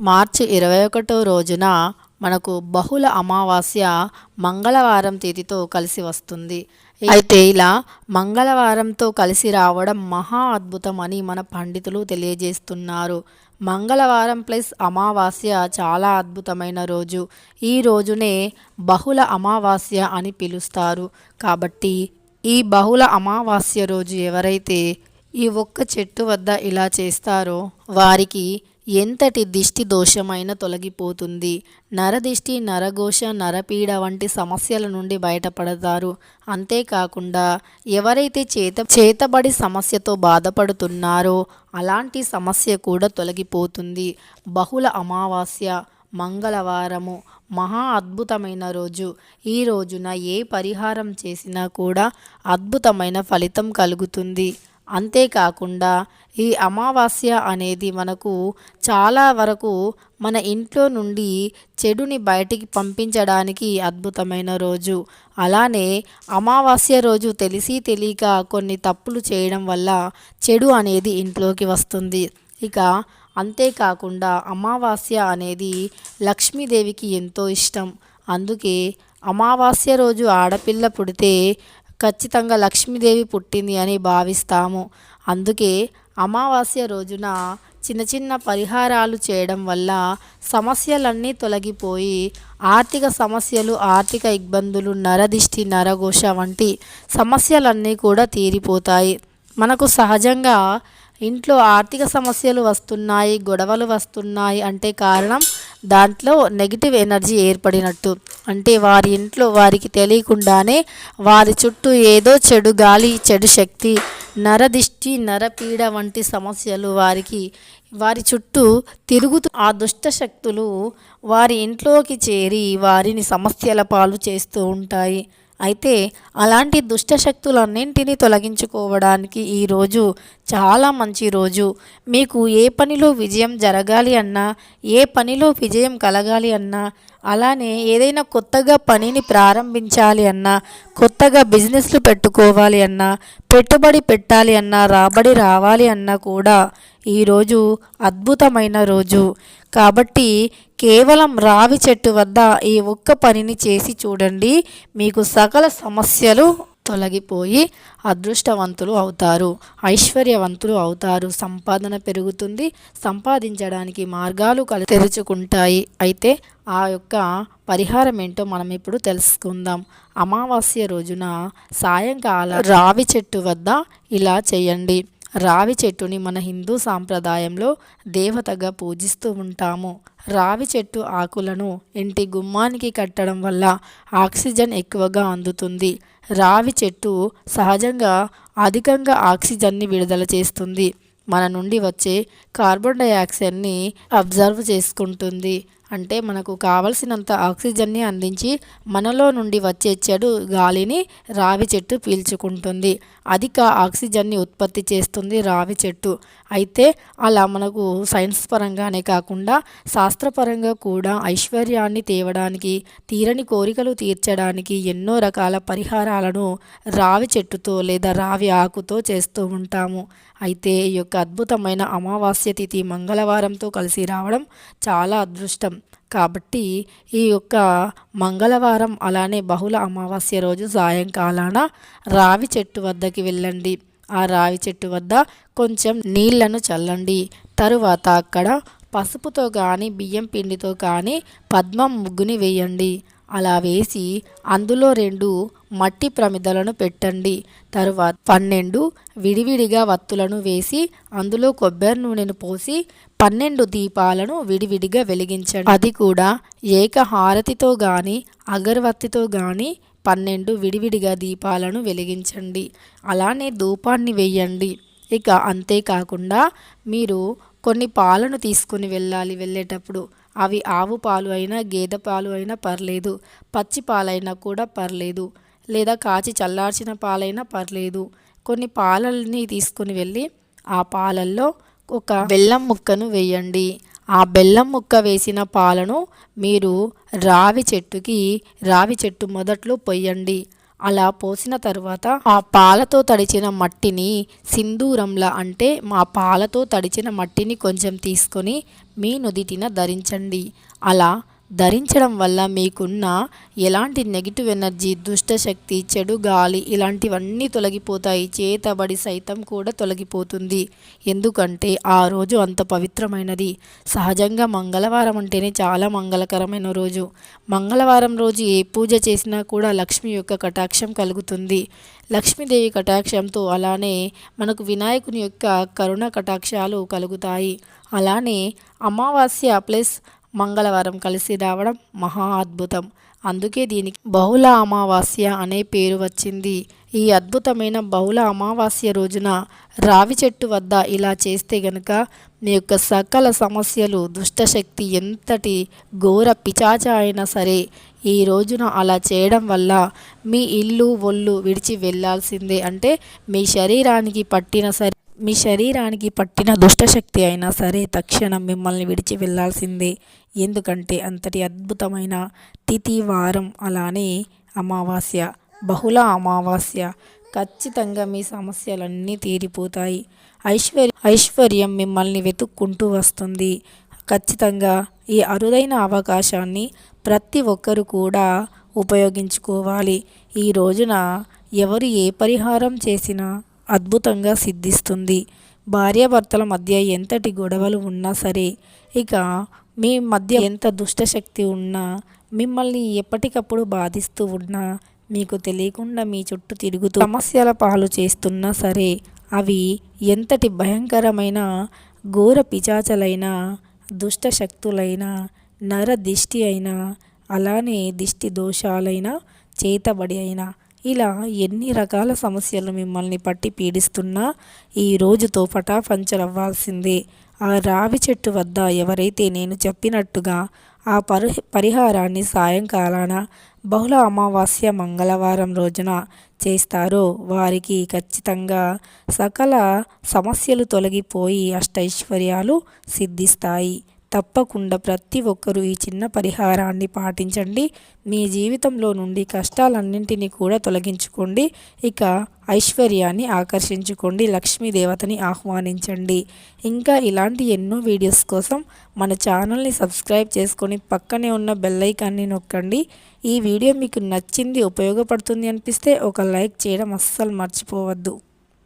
మార్చి ఇరవై ఒకటో రోజున మనకు బహుళ అమావాస్య మంగళవారం తేదీతో కలిసి వస్తుంది. అయితే ఇలా మంగళవారంతో కలిసి రావడం మహా అద్భుతం అని మన పండితులు తెలియజేస్తున్నారు. మంగళవారం ప్లస్ అమావాస్య చాలా అద్భుతమైన రోజు. ఈ రోజునే బహుళ అమావాస్య అని పిలుస్తారు. కాబట్టి ఈ బహుళ అమావాస్య రోజు ఎవరైతే ఈ ఒక్క చెట్టు వద్ద ఇలా చేస్తారో వారికి ఎంతటి దిష్టి దోషమైన తొలగిపోతుంది. నరదిష్టి నరఘోష నరపీడ వంటి సమస్యల నుండి బయటపడతారు. అంతేకాకుండా ఎవరైతే చేత చేతబడి సమస్యతో బాధపడుతున్నారో అలాంటి సమస్య కూడా తొలగిపోతుంది. బహుళ అమావాస్య మంగళవారము మహా అద్భుతమైన రోజు. ఈ రోజున ఏ పరిహారం చేసినా కూడా అద్భుతమైన ఫలితం కలుగుతుంది. అంతేకాకుండా ఈ అమావాస్య అనేది మనకు చాలా వరకు మన ఇంట్లో నుండి చెడుని బయటికి పంపించడానికి అద్భుతమైన రోజు. అలానే అమావాస్య రోజు తెలిసి తెలియక కొన్ని తప్పులు చేయడం వల్ల చెడు అనేది ఇంట్లోకి వస్తుంది. ఇక అంతేకాకుండా అమావాస్య అనేది లక్ష్మీదేవికి ఎంతో ఇష్టం. అందుకే అమావాస్య రోజు ఆడపిల్ల పుడితే ఖచ్చితంగా లక్ష్మీదేవి పుట్టింది అని భావిస్తాము. అందుకే అమావాస్య రోజున చిన్న చిన్న పరిహారాలు చేయడం వల్ల సమస్యలన్నీ తొలగిపోయి ఆర్థిక సమస్యలు ఆర్థిక ఇబ్బందులు నరదిష్టి నరఘోష వంటి సమస్యలన్నీ కూడా తీరిపోతాయి. మనకు సహజంగా ఇంట్లో ఆర్థిక సమస్యలు వస్తున్నాయి గొడవలు వస్తున్నాయి అంటే కారణం దాంట్లో నెగిటివ్ ఎనర్జీ ఏర్పడినట్టు. అంటే వారి ఇంట్లో వారికి తెలియకుండానే వారి చుట్టూ ఏదో చెడు గాలి చెడు శక్తి నరదిష్టి నరపీడ వంటి సమస్యలు వారికి వారి చుట్టూ తిరుగుతూ ఆ దుష్ట శక్తులు వారి ఇంట్లోకి చేరి వారిని సమస్యల పాలు చేస్తూ ఉంటాయి. అయితే అలాంటి దుష్టశక్తులన్నింటినీ తొలగించుకోవడానికి ఈరోజు చాలా మంచి రోజు. మీకు ఏ పనిలో విజయం జరగాలి అన్నా ఏ పనిలో విజయం కలగాలి అన్నా అలానే ఏదైనా కొత్తగా పనిని ప్రారంభించాలి అన్నా కొత్తగా బిజినెస్లు పెట్టుకోవాలి అన్నా పెట్టుబడి పెట్టాలి అన్నా రాబడి రావాలి అన్నా కూడా ఈరోజు అద్భుతమైన రోజు. కాబట్టి కేవలం రావి చెట్టు వద్ద ఈ ఒక్క పనిని చేసి చూడండి. మీకు సకల సమస్యలు తొలగిపోయి అదృష్టవంతులు అవుతారు. ఐశ్వర్యవంతులు అవుతారు. సంపాదన పెరుగుతుంది. సంపాదించడానికి మార్గాలు కలి తెరుచుకుంటాయి. అయితే ఆ యొక్క పరిహారం ఏంటో మనం ఇప్పుడు తెలుసుకుందాం. అమావాస్య రోజున సాయంకాలం రావి చెట్టు వద్ద ఇలా చేయండి. రావి చెట్టుని మన హిందూ సాంప్రదాయంలో దేవతగా పూజిస్తూ ఉంటాము. రావి చెట్టు ఆకులను ఇంటి గుమ్మానికి కట్టడం వల్ల ఆక్సిజన్ ఎక్కువగా అందుతుంది. రావి చెట్టు సహజంగా అధికంగా ఆక్సిజన్ని విడుదల చేస్తుంది. మన నుండి వచ్చే కార్బన్ డైఆక్సైడ్ని అబ్జర్వ్ చేసుకుంటుంది. అంటే మనకు కావలసినంత ఆక్సిజన్ని అందించి మనలో నుండి వచ్చే చెడు గాలిని రావి చెట్టు పీల్చుకుంటుంది. అధిక ఆక్సిజన్ని ఉత్పత్తి చేస్తుంది రావి చెట్టు. అయితే అలా మనకు సైన్స్ పరంగానే కాకుండా శాస్త్రపరంగా కూడా ఐశ్వర్యాన్ని తేవడానికి తీరని కోరికలు తీర్చడానికి ఎన్నో రకాల పరిహారాలను రావి చెట్టుతో లేదా రావి ఆకుతో చేస్తూ ఉంటాము. అయితే ఈ యొక్క అద్భుతమైన అమావాస్య తిథి మంగళవారంతో కలిసి రావడం చాలా అదృష్టం. కాబట్టి ఈ యొక్క మంగళవారం అలానే బహుళ అమావాస్య రోజు సాయంకాలాన రావి చెట్టు వద్దకి వెళ్ళండి. ఆ రావి చెట్టు వద్ద కొంచెం నీళ్ళను చల్లండి. తరువాత అక్కడ పసుపుతో కానీ బియ్యం పిండితో కానీ పద్మం ముగ్గుని వేయండి. అలా వేసి అందులో రెండు మట్టి ప్రమిదలను పెట్టండి. తరువాత పన్నెండు విడివిడిగా వత్తులను వేసి అందులో కొబ్బరి నూనెను పోసి పన్నెండు దీపాలను విడివిడిగా వెలిగించండి. అది కూడా ఏక హారతితో కానీ అగరవత్తితో కానీ పన్నెండు విడివిడిగా దీపాలను వెలిగించండి. అలానే ధూపాన్ని వేయండి. ఇక అంతేకాకుండా మీరు కొన్ని పాలను తీసుకుని వెళ్ళాలి వెళ్ళేటప్పుడు. అవి ఆవు పాలు అయినా గేదె పాలు అయినా పర్లేదు. పచ్చి పాలైనా కూడా పర్లేదు. లేదా కాచి చల్లార్చిన పాలైనా పర్లేదు. కొన్ని పాలని తీసుకుని వెళ్ళి ఆ పాలల్లో ఒక బెల్లం ముక్కను వేయండి. ఆ బెల్లం ముక్క వేసిన పాలను మీరు రావి చెట్టుకి రావి చెట్టు మొదట్లో పొయ్యండి. అలా పోసిన తర్వాత ఆ పాలతో తడిచిన మట్టిని సింధూరంలా అంటే మా పాలతో తడిచిన మట్టిని కొంచెం తీసుకొని మీ నుదిటిన ధరించండి. అలా ధరించడం వల్ల మీకున్న ఎలాంటి నెగిటివ్ ఎనర్జీ దుష్టశక్తి చెడు గాలి ఇలాంటివన్నీ తొలగిపోతాయి. చేతబడి సైతం కూడా తొలగిపోతుంది. ఎందుకంటే ఆ రోజు అంత పవిత్రమైనది. సహజంగా మంగళవారం అంటేనే చాలా మంగళకరమైన రోజు. మంగళవారం రోజు ఏ పూజ చేసినా కూడా లక్ష్మి యొక్క కటాక్షం కలుగుతుంది. లక్ష్మీదేవి కటాక్షంతో అలానే మనకు వినాయకుని యొక్క కరుణ కటాక్షాలు కలుగుతాయి. అలానే అమావాస్య ప్లస్ మంగళవారం కలిసి రావడం మహా అద్భుతం. అందుకే దీనికి బహుళ అమావాస్య అనే పేరు వచ్చింది. ఈ అద్భుతమైన బహుళ అమావాస్య రోజున రావి చెట్టు వద్ద ఇలా చేస్తే గనుక మీ యొక్క సకల సమస్యలు దుష్టశక్తి ఎంతటి ఘోర పిచాచ అయినా సరే ఈ రోజున అలా చేయడం వల్ల మీ ఇల్లు ఒళ్ళు విడిచి వెళ్ళాల్సిందే అంటే మీ శరీరానికి పట్టిన సరే మీ శరీరానికి పట్టిన దుష్టశక్తి అయినా సరే తక్షణం మిమ్మల్ని విడిచి వెళ్ళాల్సిందే ఎందుకంటే అంతటి అద్భుతమైన తిథి వారం అలానే అమావాస్య బహుళ అమావాస్య ఖచ్చితంగా మీ సమస్యలన్నీ తీరిపోతాయి. ఐశ్వర్య ఐశ్వర్యం మిమ్మల్ని వెతుక్కుంటూ వస్తుంది. ఖచ్చితంగా ఈ అరుదైన అవకాశాన్ని ప్రతి ఒక్కరు కూడా ఉపయోగించుకోవాలి. ఈ రోజున ఎవరు ఏ పరిహారం చేసినా అద్భుతంగా సిద్ధిస్తుంది. భార్యాభర్తల మధ్య ఎంతటి గొడవలు ఉన్నా సరే ఇక మీ మధ్య ఎంత దుష్టశక్తి ఉన్నా మిమ్మల్ని ఎప్పటికప్పుడు బాధిస్తూ ఉన్నా మీకు తెలియకుండా మీ చుట్టూ తిరుగుతూ సమస్యల పాలు చేస్తున్నా సరే అవి ఎంతటి భయంకరమైన ఘోర పిచాచలైన దుష్టశక్తులైన నర దిష్టి అయినా అలానే దిష్టి దోషాలైన చేతబడి అయినా ఇలా ఎన్ని రకాల సమస్యలు మిమ్మల్ని పట్టి పీడిస్తున్నా ఈ రోజుతో పటాపంచలవ్వాల్సిందే. ఆ రావి చెట్టు వద్ద ఎవరైతే నేను చెప్పినట్టుగా ఆ పరి పరిహారాన్ని సాయంకాలాన బహుళ అమావాస్య మంగళవారం రోజున చేస్తారో వారికి ఖచ్చితంగా సకల సమస్యలు తొలగిపోయి అష్టైశ్వర్యాలు సిద్ధిస్తాయి. తప్పకుండా ప్రతి ఒక్కరూ ఈ చిన్న పరిహారాన్ని పాటించండి. మీ జీవితంలో నుండి కష్టాలన్నింటినీ కూడా తొలగించుకోండి. ఇక ఐశ్వర్యాన్ని ఆకర్షించుకోండి. లక్ష్మీదేవతని ఆహ్వానించండి. ఇంకా ఇలాంటి ఎన్నో వీడియోస్ కోసం మన ఛానల్ని సబ్స్క్రైబ్ చేసుకొని పక్కనే ఉన్న బెల్లైకాన్ని నొక్కండి. ఈ వీడియో మీకు నచ్చింది ఉపయోగపడుతుంది అనిపిస్తే ఒక లైక్ చేయడం అస్సలు మర్చిపోవద్దు.